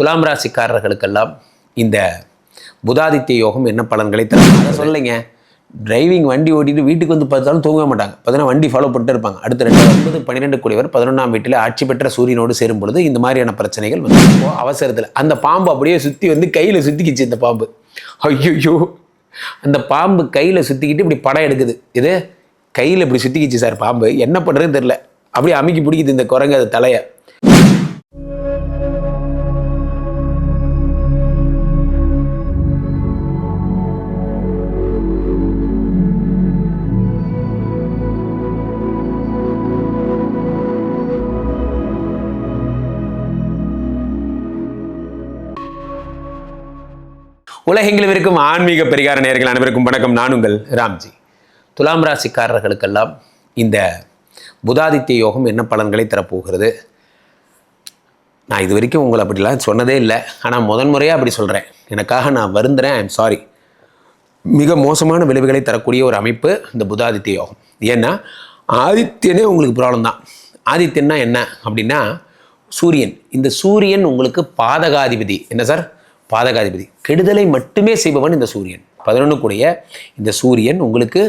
துலாம் ராசிக்காரர்களுக்கெல்லாம் இந்த புதாதித்ய யோகம் என்ன பலன்களை தரும்? சொல்லலைங்க. சொல்லுங்க டிரைவிங் வண்டி ஓட்டிட்டு வீட்டுக்கு வந்து பார்த்தாலும் தூங்க மாட்டாங்க. பார்த்தீங்கன்னா வண்டி ஃபாலோ பண்ணிட்டு இருப்பாங்க. அடுத்த ரெண்டு ஒன்பது பன்னிரெண்டு கூடியவர் பதினொன்றாம் வீட்டில் ஆட்சி பெற்ற சூரியனோடு சேரும் பொழுது இந்த மாதிரியான பிரச்சனைகள் வந்து அவசரத்தில் அந்த பாம்பு அப்படியே சுற்றி வந்து கையில் சுற்றிக்கிச்சு இந்த பாம்பு. ஐயோ அந்த பாம்பு கையில் சுற்றிக்கிட்டு இப்படி படம் எடுக்குது. இது கையில் இப்படி சுற்றிக்கிச்சு சார் பாம்பு. என்ன பண்ணுறதுன்னு தெரில அப்படியே அமுக்கி பிடிக்குது இந்த குரங்கு அது தலையை. உலகெங்கிலும் இருக்கும் ஆன்மீக பரிகார நேர்கள் அனைவருக்கும் வணக்கம். நான் உங்கள் ராம்ஜி. துலாம் ராசிக்காரர்களுக்கெல்லாம் இந்த புதாதித்ய யோகம் என்ன பலன்களை தரப்போகிறது? நான் இது வரைக்கும் உங்களை அப்படிலாம் சொன்னதே இல்லை. ஆனால் முதன் முறையாக அப்படி சொல்கிறேன் எனக்காக நான் வருந்துறேன். ஐ எம் சாரி மிக மோசமான விளைவுகளை தரக்கூடிய ஒரு அமைப்பு இந்த புதாதித்ய யோகம். ஏன்னா ஆதித்யனே உங்களுக்கு ப்ராப்ளம் தான். ஆதித்யன்னா என்ன அப்படின்னா சூரியன். இந்த சூரியன் உங்களுக்கு பாதகாதிபதி. என்ன சார்? பாதகாதிபதி. கெடுதலை மட்டுமே செய்பவன் இந்த சூரியன். பதினொன்று கூடிய இந்த சூரியன் உங்களுக்கு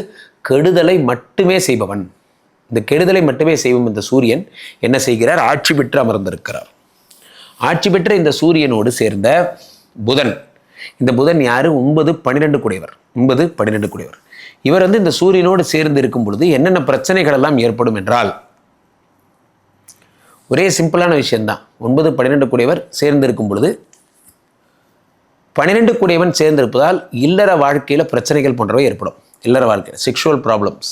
கெடுதலை மட்டுமே செய்பவன். இந்த கெடுதலை மட்டுமே செய்வோம் இந்த சூரியன் என்ன செய்கிறார்? ஆட்சி பெற்று அமர்ந்திருக்கிறார். ஆட்சி பெற்ற இந்த சூரியனோடு சேர்ந்த புதன். இந்த புதன் யாரு? ஒன்பது பன்னிரெண்டு கூடியவர் ஒன்பது பன்னிரெண்டு கூடியவர் இவர் வந்து இந்த சூரியனோடு சேர்ந்து இருக்கும் பொழுது என்னென்ன பிரச்சனைகள் எல்லாம் ஏற்படும் என்றால் ஒரே சிம்பிளான விஷயம்தான். ஒன்பது பன்னிரெண்டு கூடியவர் சேர்ந்து இருக்கும் பொழுது பன்னிரெண்டு கூடியவன் சேர்ந்திருப்பதால் இல்லற வாழ்க்கையில் பிரச்சனைகள் போன்றவை ஏற்படும். இல்லற வாழ்க்கையில் செக்ஷுவல் ப்ராப்ளம்ஸ்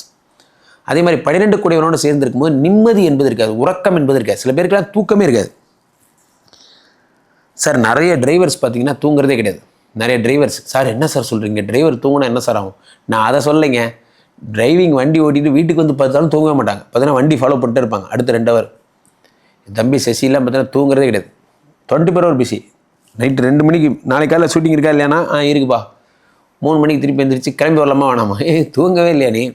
அதே மாதிரி பன்னிரெண்டு கூடியவனோடு சேர்ந்திருக்கும் போது நிம்மதி என்பது இருக்காது உறக்கம் என்பது இருக்காது. சில பேருக்குலாம் தூக்கமே இருக்காது. சார் நிறைய டிரைவர்ஸ் பார்த்தீங்கன்னா தூங்குறதே கிடையாது. நிறைய டிரைவர்ஸ் சார் என்ன சார் சொல்கிறீங்க டிரைவர் தூங்கினா என்ன சார் ஆகும்? நான் அதை சொல்லைங்க டிரைவிங் வண்டி ஓட்டிட்டு வீட்டுக்கு வந்து பார்த்தாலும் தூங்க மாட்டாங்க. பார்த்தீங்கன்னா வண்டி ஃபாலோ பண்ணிட்டு இருப்பாங்க. அடுத்த ரெண்டு ஹவர் தம்பி சசிலாம் பார்த்தீங்கன்னா தூங்குறதே கிடையாது. Twenty four hour busy night ரெண்டு மணிக்கு நாளைக்கு காலையில் ஷூட்டிங் இருக்கா இல்லையானா? ஆ இருக்குப்பா. மூணு மணிக்கு திருப்பி எந்திரிச்சு கிளம்பி வரலாமா வேணாமா? ஏ தூங்கவே இல்லையா நீ?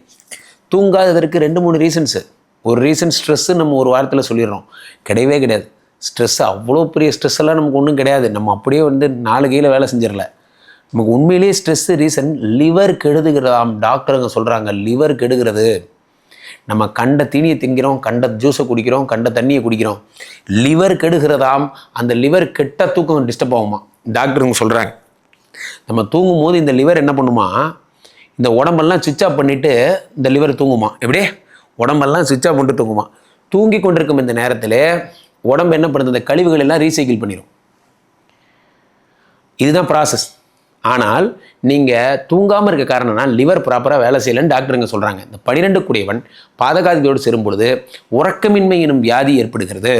தூங்காததற்கு ரெண்டு மூணு ரீசன்ஸு ஒரு ரீசன் ஸ்ட்ரெஸ்ஸு நம்ம ஒரு வாரத்தில் சொல்லிடுறோம். கிடையவே கிடையாது. ஸ்ட்ரெஸ் அவ்வளோ பெரிய ஸ்ட்ரெஸ் எல்லாம் நமக்கு ஒன்றும் கிடையாது. நம்ம அப்படியே வந்து நாலு கையில் வேலை செஞ்சிடல. நமக்கு உண்மையிலேயே ஸ்ட்ரெஸ்ஸு ரீசன் லிவர் கெடுதுகிறதாம் டாக்டருங்க சொல்கிறாங்க லிவர் கெடுகிறது. நம்ம கண்ட தீனியை திங்கிறோம் கண்ட ஜூஸை குடிக்கிறோம் கண்ட தண்ணியை குடிக்கிறோம். லிவர் கெடுகிறதாம் அந்த லிவர் கெட்ட தூக்கம் டிஸ்டர்ப் ஆகுமா டாக்டருங்க சொல்கிறாங்க நம்ம தூங்கும் போது இந்த லிவர் என்ன பண்ணுமா? இந்த உடம்பெல்லாம் சுவிட்ச் ஆஃப் பண்ணிவிட்டு இந்த லிவர் தூங்குமா? எப்படியே உடம்பெல்லாம் சுவிட்ச் ஆஃப் பண்ணிட்டு தூங்குமா? தூங்கி கொண்டிருக்கும் இந்த நேரத்தில் உடம்பு என்ன பண்ணுது? இந்த கழிவுகள் எல்லாம் ரீசைக்கிள் பண்ணிடும் இதுதான் ப்ராசஸ் ஆனால் நீங்கள் தூங்காமல் இருக்க காரணம்னா லிவர் ப்ராப்பராக வேலை செய்யலைன்னு டாக்டருங்க சொல்கிறாங்க இந்த பனிரெண்டு கூடியவன் பாதகாதியோடு சேரும் பொழுது உறக்கமின்மை எனும் வியாதி ஏற்படுகிறது.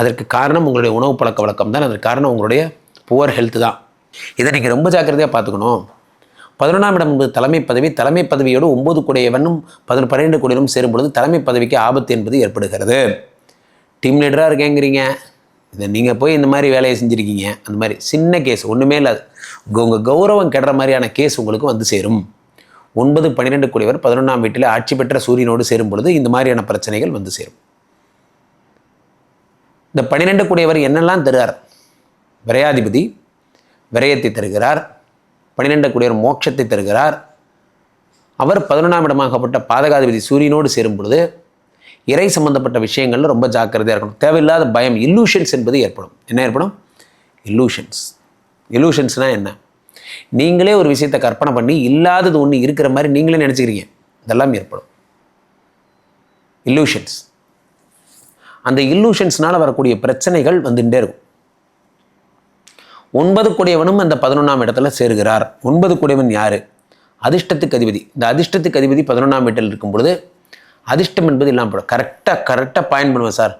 அதற்கு காரணம் உங்களுடைய உணவு பழக்க வழக்கம் தான். அதற்கு காரணம் உங்களுடைய புவர் ஹெல்த் தான். இதை நீங்கள் ரொம்ப ஜாக்கிரதையாக பார்த்துக்கணும். பதினொன்றாம் இடம் என்பது தலைமை பதவி. தலைமை பதவியோடு ஒம்பது குடையவனும் பதின பன்னிரெண்டு கூடியவனும் சேரும் பொழுது தலைமை பதவிக்கு ஆபத்து என்பது ஏற்படுகிறது. டீம் லீடராக இருக்கேங்கிறீங்க. இதை நீங்கள் போய் இந்த மாதிரி வேலையை செஞ்சுருக்கீங்க அந்த மாதிரி சின்ன கேஸ் ஒன்றுமே இல்லாது. உங்கள் கௌரவம் கெடுற மாதிரியான கேஸ் உங்களுக்கு வந்து சேரும். ஒன்பது பன்னிரெண்டு கூடியவர் பதினொன்றாம் வீட்டில் ஆட்சி பெற்ற சூரியனோடு சேரும் பொழுது இந்த மாதிரியான பிரச்சனைகள் வந்து சேரும். இந்த பன்னிரெண்டு கூடியவர் என்னெல்லாம் தருகிறார்? விரையாதிபதி விரயத்தை தருகிறார். பன்னிரெண்டு கூடியவர் மோட்சத்தை தருகிறார். அவர் பதினொன்றாம் இடமாகப்பட்ட பாதகாதிபதி சூரியனோடு சேரும் பொழுது இறை சம்பந்தப்பட்ட விஷயங்களில் ரொம்ப ஜாக்கிரதையாக இருக்கணும். தேவையில்லாத பயம் இல்லூஷன்ஸ் என்பது ஏற்படும். என்ன ஏற்படும்? இல்லூஷன்ஸ் இல்லூஷன்ஸ்னால் என்ன? நீங்களே ஒரு விஷயத்தை கற்பனை பண்ணி இல்லாதது ஒன்று இருக்கிற மாதிரி நீங்களே நினச்சிக்கிறீங்க. இதெல்லாம் ஏற்படும். இல்லூஷன்ஸ் அந்த இல்லூஷன்ஸ்னால் வரக்கூடிய பிரச்சனைகள் வந்துட்டே இருக்கும். ஒன்பது கூடியவனும் அந்த பதினொன்றாம் இடத்துல சேருகிறார். ஒன்பது கூடியவன் யார்? அதிர்ஷ்டத்துக்கு அதிபதி. இந்த அதிர்ஷ்டத்துக்கு அதிபதி பதினொன்றாம் வீட்டில் இருக்கும் பொழுது அதிர்ஷ்டம் என்பது இல்லாமல் போடும் கரெக்டாக கரெக்டாக பாயிண்ட் பண்ணுவேன் சார்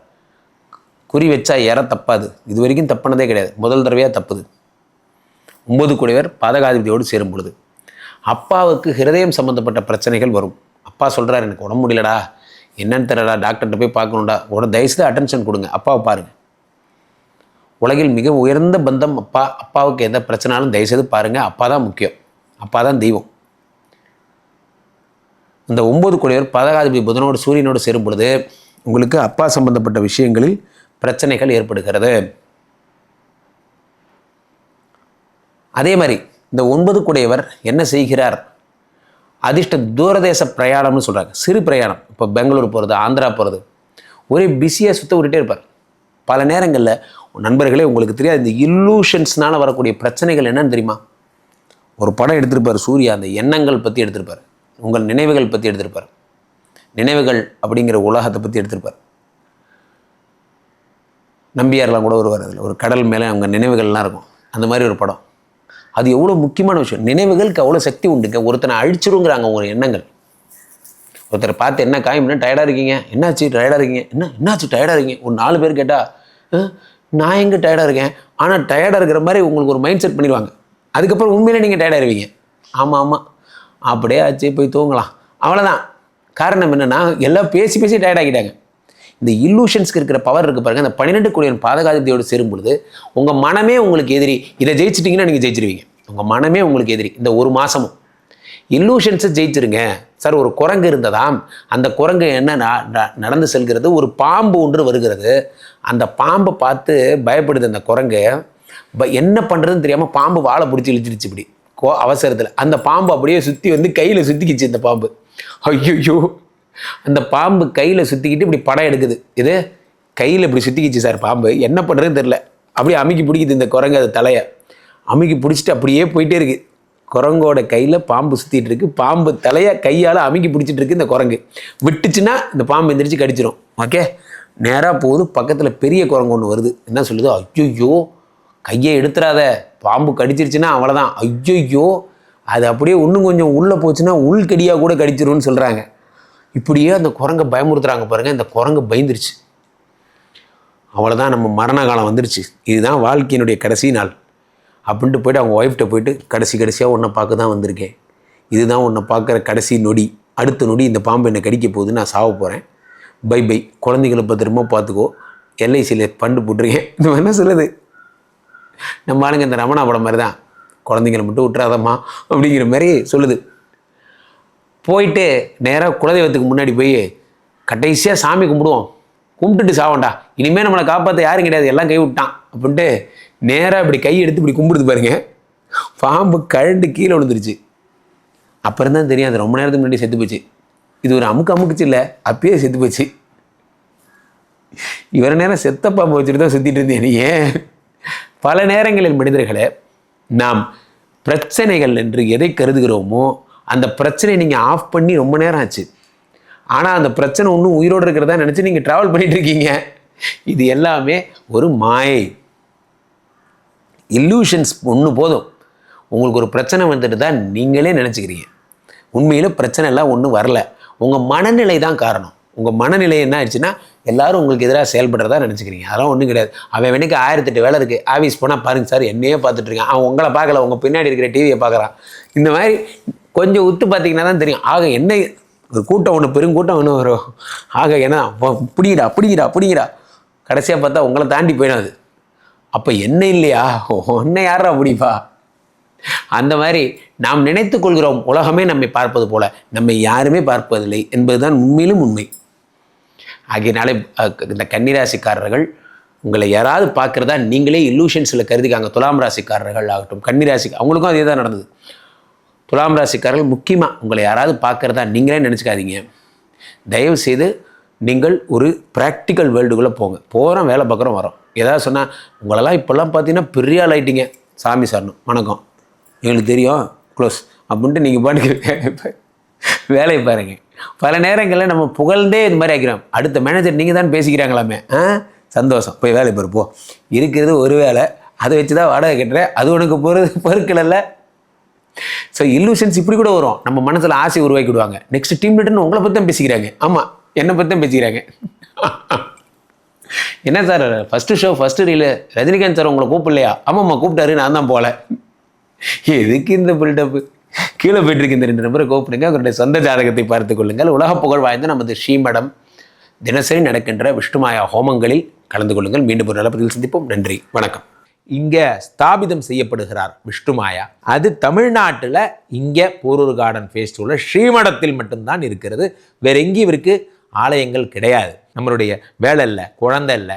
குறி வச்சா ஏற தப்பாது. இது வரைக்கும் தப்புனதே கிடையாது. முதல் தடவையாக தப்புது. ஒம்பது கூடியவர் பாதகாதிபதியோடு சேரும் பொழுது. அப்பாவுக்கு ஹிருதயம் சம்மந்தப்பட்ட பிரச்சனைகள் வரும். அப்பா சொல்கிறார் எனக்கு உடம்பு முடியலடா. என்னன்னு தெரியலடா. டாக்டர்கிட்ட போய் பார்க்கணும்டா. உடனே தயவுசெய்து அட்டென்ஷன் கொடுங்க. அப்பாவை பாருங்கள் உலகில் மிக உயர்ந்த பந்தம் அப்பா அப்பாவுக்கு எந்த பிரச்சனாலும் தயவுசெய்து பாருங்கள் அப்பா தான் முக்கியம். அப்பா தான் தெய்வம். இந்த ஒன்பது கோடியவர் பதகாதிபதி புதனோடு சூரியனோடு சேரும் பொழுது உங்களுக்கு அப்பா சம்பந்தப்பட்ட விஷயங்களில் பிரச்சனைகள் ஏற்படுகிறது. அதே மாதிரி இந்த ஒன்பது குடையவர் என்ன செய்கிறார்? அதிர்ஷ்ட தூரதேச பிரயாணம்னு சொல்கிறாங்க சிறு பிரயாணம். இப்போ பெங்களூர் போகிறது ஆந்திரா போகிறது ஒரே பிஸியாக சுத்த விட்டுட்டே இருப்பார். பல நேரங்களில் நண்பர்களே உங்களுக்கு தெரியாது இந்த இல்லூஷன்ஸ்னால் வரக்கூடிய பிரச்சனைகள் என்னன்னு தெரியுமா? ஒரு படம் எடுத்திருப்பார் சூர்யா அந்த எண்ணங்கள் பற்றி எடுத்திருப்பார். உங்கள் நினைவுகள் பற்றி எடுத்திருப்பார். நினைவுகள் அப்படிங்கிற உலகத்தை பற்றி எடுத்திருப்பார். நம்பியார்லாம் கூட வருவார் அதில். ஒரு கடல் மேலே அவங்க நினைவுகள்லாம் இருக்கும். அந்த மாதிரி ஒரு படம். அது எவ்வளோ முக்கியமான விஷயம். நினைவுகளுக்கு அவ்வளோ சக்தி உண்டுங்க ஒருத்தனை அழிச்சிருங்கிறாங்க உங்கள் எண்ணங்கள். ஒருத்தரை பார்த்து என்ன காயம்னா டயர்டாக இருக்கீங்க? என்னாச்சு? டயர்டாக இருக்கீங்க? என்ன? என்னாச்சு? டயர்டாக இருக்கீங்க? ஒரு நாலு பேர் கேட்டால் நான் எங்கே டயர்டாக இருக்கேன்? ஆனால் டயர்டாக இருக்கிற மாதிரி உங்களுக்கு ஒரு மைண்ட் செட் பண்ணிடுவாங்க. அதுக்கப்புறம் உண்மையிலே நீங்கள் டயர்டாக இருவீங்க. ஆமாம் ஆமாம் அப்படியே ஆச்சு போய் தூங்கலாம். அவ்வளோதான் காரணம் என்னென்னா எல்லாம் பேசி பேசி டயர்டாகிட்டாங்க இந்த இல்லூஷன்ஸ்க்கு இருக்கிற பவர் இருக்குது பாருங்க. அந்த பன்னிரெண்டு கோடியன் பாதகாதிபதியோடு சேரும் பொழுது உங்கள் மனமே உங்களுக்கு எதிரி. இதை ஜெயிச்சிட்டிங்கன்னா நீங்கள் ஜெயிச்சிருவீங்க. உங்கள் மனமே உங்களுக்கு எதிரி. இந்த ஒரு மாதமும் இல்லூஷன்ஸை ஜெயிச்சிருங்க. சார் ஒரு குரங்கு இருந்ததாம். அந்த குரங்கு என்ன ந- ந- நடந்து செல்கிறது? ஒரு பாம்பு ஒன்று வருகிறது. அந்த பாம்பை பார்த்து பயப்படுது அந்த குரங்கு. ப- என்ன பண்ணுறதுன்னு தெரியாமல் பாம்பு வாழை பிடிச்சி இழுச்சிருச்சு இப்படி. கோ அவசரத்தில். அந்த பாம்பு அப்படியே சுற்றி வந்து கையில் சுற்றிக்கிச்சு இந்த பாம்பு. ஐயோ அந்த பாம்பு கையில் சுற்றிக்கிட்டு இப்படி படம் எடுக்குது. இது கையில் இப்படி சுற்றிக்கிச்சு சார் பாம்பு. என்ன பண்ணுறதுன்னு தெரில அப்படியே அமுக்கி பிடிக்குது இந்த குரங்கு அது தலையை. அமுக்கி பிடிச்சிட்டு அப்படியே போயிட்டே இருக்குது குரங்கோட கையில் பாம்பு சுற்றிட்டு இருக்கு. பாம்பு தலையை கையால் அமுக்கி பிடிச்சிட்டு இருக்கு இந்த குரங்கு. விட்டுச்சுன்னா இந்த பாம்பு எந்திரிச்சு கடிச்சிடும் ஓகே? நேராக போகுது. பக்கத்தில் பெரிய குரங்கு ஒன்று வருது. என்ன சொல்லுது? ஐயோ கையை எடுத்துடாத பாம்பு கடிச்சிருச்சுன்னா அவ்வளோதான் ஐயோ அது அப்படியே இன்னும் கொஞ்சம் உள்ளே போச்சுன்னா உள்கடியாக கூட கடிச்சிரும்னு சொல்கிறாங்க இப்படியே அந்த குரங்கை பயமுறுத்துறாங்க பாருங்க. இந்த குரங்கு பயந்துருச்சு. அவ்வளோதான் நம்ம மரண காலம் வந்துருச்சு. இதுதான் வாழ்க்கையினுடைய கடைசி நாள். அப்படின்ட்டு போயிட்டு அவங்க ஒய்ஃப்ட்ட போயிட்டு கடைசி கடைசியாக உன்னை பார்க்க தான் வந்திருக்கேன். இதுதான் உன்னை பார்க்குற கடைசி நொடி. அடுத்த நொடி இந்த பாம்பு என்னை கடிக்க போகுது நான் சாவ போகிறேன் பை பை. குழந்தைகளை பத்திரமா பார்த்துக்கோ. எல்ஐசியில் பண்டு போட்டிருக்கேன். இந்த மாதிரி என்ன சொல்லுது? நம்ம ஆளுங்க இந்த ரமணா படம் மாதிரி தான் குழந்தைங்களை மட்டும் விட்டுறாதம்மா அப்படிங்கிற மாதிரி சொல்லுது. போயிட்டு நேராக குலதெய்வத்துக்கு முன்னாடி போய் கடைசியாக சாமி கும்பிடுவோம். கும்பிட்டுட்டு சாவண்டா இனிமேல் நம்மளை காப்பாற்ற யாரும் கிடையாது. எல்லாம் கை விட்டான். அப்படின்ட்டு நேராக இப்படி கை எடுத்து இப்படி கும்பிடுது பாருங்க. பாம்பு கழண்டு கீழே விழுந்துருச்சு. அப்புறம் தான் தெரியும் அது ரொம்ப நேரத்துக்கு முன்னாடி செத்து போச்சு. இது ஒரு அமுக்கு அமுக்குச்சு இல்லை அப்பயே செத்து போச்சு. இவர நேரம் செத்த பாம்பு வச்சுட்டு தான் சுற்றிட்டு இருந்தேன் நீ ஏன்? பல நேரங்களில் மனிதர்களே நாம் பிரச்சனைகள் என்று எதை கருதுகிறோமோ அந்த பிரச்சனையை நீங்கள் ஆஃப் பண்ணி ரொம்ப நேரம் ஆச்சு. ஆனால் அந்த பிரச்சனை ஒன்றும் உயிரோடு இருக்கிறதா நினச்சி நீங்கள் ட்ராவல் பண்ணிட்டு இருக்கீங்க. இது எல்லாமே ஒரு மாயை. இல்லூஷன்ஸ் ஒன்று போதும். உங்களுக்கு ஒரு பிரச்சனை வந்துட்டு தான் நீங்களே நினச்சிக்கிறீங்க. உண்மையில் பிரச்சனை எல்லாம் ஒன்றும் வரல. உங்கள் மனநிலை தான் காரணம். உங்கள் மனநிலை என்ன ஆயிடுச்சுன்னா எல்லாரும் உங்களுக்கு எதிராக செயல்படுறதா நினச்சிக்கிறீங்க. அதெல்லாம் ஒன்றும் கிடையாது. அவன் வெனுக்கு ஆயிரத்தெட்டு வேலை இருக்குது ஆஃபீஸ் போனால் பாருங்க சார் என்னையே பார்த்துட்டு இருக்கான். அவன் உங்களை பார்க்கல. உங்கள் பின்னாடி இருக்கிற டிவியை பார்க்குறான். இந்த மாதிரி கொஞ்சம் உத்து பார்த்தீங்கன்னா தான் தெரியும். ஆக என்ன ஒரு கூட்டம் ஒன்று பெருங்கூட்டம் ஒன்று வரும். ஆக என்ன? அப்ப- பிடிங்கடா பிடிங்கடா கடைசியாக பார்த்தா உங்களை தாண்டி போயிடும் அது. அப்போ என்ன இல்லையா? உன்னை யாரா பிடிப்பா அந்த மாதிரி நாம் நினைத்துக் கொள்கிறோம். உலகமே நம்மை பார்ப்பது போல. நம்மை யாருமே பார்ப்பதில்லை என்பதுதான் உண்மையிலும் உண்மை. ஆகையினாலே இந்த கன்னிராசிக்காரர்கள் உங்களை யாராவது பார்க்குறதா நீங்களே இல்லூஷன்ஸில் கருதிக்காங்க. துலாம் ராசிக்காரர்கள் ஆகட்டும் கன்னிராசி அவங்களுக்கும் அதே தான் நடந்தது. துலாம் ராசிக்காரர்கள் முக்கியமாக உங்களை யாராவது பார்க்குறதா நீங்களே நினச்சிக்காதீங்க. தயவு செய்து நீங்கள் ஒரு ப்ராக்டிக்கல் வேர்ல்டுக்குள்ளே போங்க. போகிறோம் வேலை பார்க்குறோம் வரோம். ஏதாவது சொன்னால் உங்களெல்லாம் இப்போல்லாம் பார்த்தீங்கன்னா பெரிய ஆள் சாமி சார்னும் வணக்கம். எங்களுக்கு தெரியும். க்ளோஸ் அப்படின்ட்டு நீங்கள் பாட்டுக்கு வேலையை பாருங்கள் பல நேரங்களில் நம்ம புகழ்ந்தே இது மாதிரி ஆக்கிறோம் அடுத்த மேனேஜர் நீங்கள் தான் பேசிக்கிறாங்களாமே. ஆ? சந்தோஷம். போய் வேலை பொறுப்போ இருக்கிறது ஒரு வேலை. அதை வச்சு தான் வாடகை கட்டுறேன் அது உனக்கு பொறு பொருட்கள் இல்லை ஸோ இல்லூஷன்ஸ் இப்படி கூட வரும். நம்ம மனசில் ஆசை உருவாக்கிடுவாங்க. நெக்ஸ்ட் டீம் லீடர்னு உங்களை பற்றி தான் பேசிக்கிறாங்க. ஆமாம் என்னை பற்றி தான் பேசிக்கிறாங்க. என்ன sir first show first reel Rajinikanth sir உங்களை கூப்பிடலையா? ஆமாம்மா கூப்பிட்டாரு. நான் தான் போகல எதுக்கு இந்த பில்டப்பு கீழே போயிட்டுருக்கு இந்த ரெண்டு நம்பரை கூப்பிடுங்க அவருடைய சொந்த ஜாதகத்தை பார்த்துக் கொள்ளுங்கள். உலக புகழ் வாய்ந்த நமது ஸ்ரீமடம் தினசரி நடக்கின்ற விஷ்ணுமாயா ஹோமங்களில் கலந்து கொள்ளுங்கள். மீண்டும் ஒரு நலப்பதில் சந்திப்போம். நன்றி. வணக்கம். இங்கே ஸ்தாபிதம் செய்யப்படுகிறார் விஷ்ணுமாயா. அது தமிழ்நாட்டில் இங்கே போரூர் கார்டன் ஃபேஸ்டிவலில் ஸ்ரீமடத்தில் மட்டும்தான் இருக்கிறது. வேற எங்கேயும் இவருக்கு ஆலயங்கள் கிடையாது. நம்மளுடைய வேலை இல்லை குழந்தை இல்லை